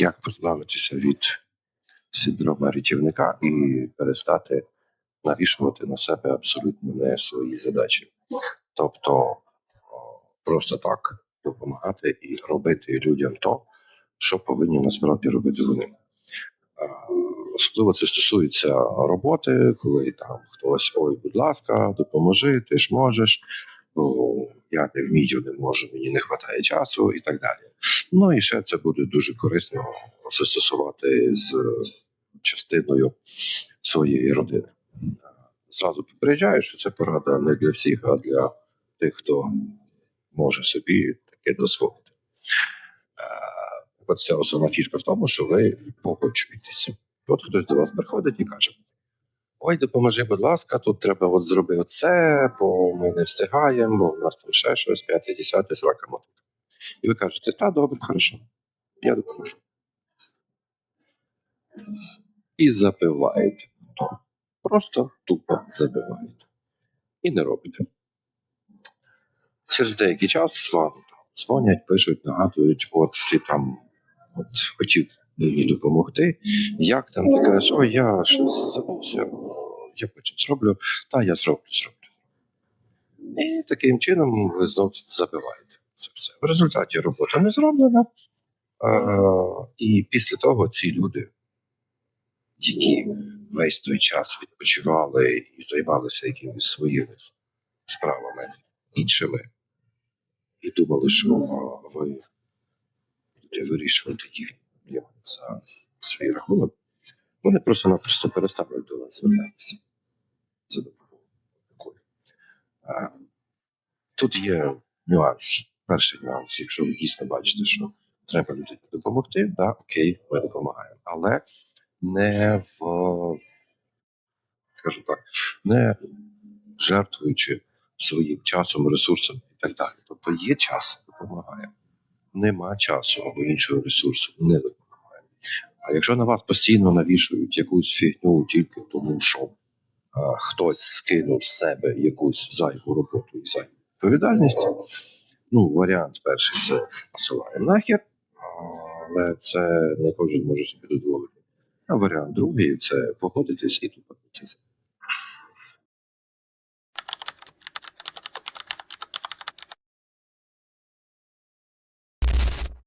як позбавитися від синдрома рятівника і перестати навішувати на себе абсолютно не свої задачі. Тобто просто так допомагати і робити людям то, що повинні насправді робити вони. Е, Особливо це стосується роботи, коли там хтось ой, будь ласка, допоможи, ти ж можеш. О, я не вмію, не можу, мені не вистачає часу і так далі. Ну і ще це буде дуже корисно застосувати з частиною своєї родини. Зразу попереджаю, що це порада не для всіх, а для тих, хто може собі таке дозволити. Е, От ця основна фішка в тому, що ви погоджуєтеся. От хтось до вас приходить і каже: Ой, допоможи, будь ласка, тут треба от зроби оце, бо ми не встигаємо, бо в нас там ще щось, п'яте, десяте, срака. І ви кажете, та добре, хорошо, я допоможу. І забиваєте. Просто тупо забиваєте. І не робите. Через деякий час вам дзвонять, пишуть, нагадують, от ти там от хотів мені допомогти. Як там ти кажеш, ой, я щось забувся, я потім зроблю, та я зроблю, зроблю. І таким чином ви знов забиваєте це все. В результаті робота не зроблена. А, і після того ці люди, які весь той час відпочивали і займалися якимись своїми справами іншими, і думали, що ви будете вирішувати їхні проблеми за свій рахунок, вони просто-напросто перестали до вас звертатися за допомогою. Тут є нюанс. Перший нюанс, якщо ви дійсно бачите, що треба людині допомогти, да, окей, ми допомагаємо. Але не в, скажімо так, не жертвуючи своїм часом, ресурсом і так далі. Тобто є час, допомагає. Нема часу або іншого ресурсу, не допомагає. А якщо на вас постійно навішують якусь фігню тільки тому, що а, хтось скинув з себе якусь зайву роботу і зайву відповідальність, ну, варіант перший це посилає нахер, але це не кожен може собі дозволити. А варіант другий це погодитись і тупо це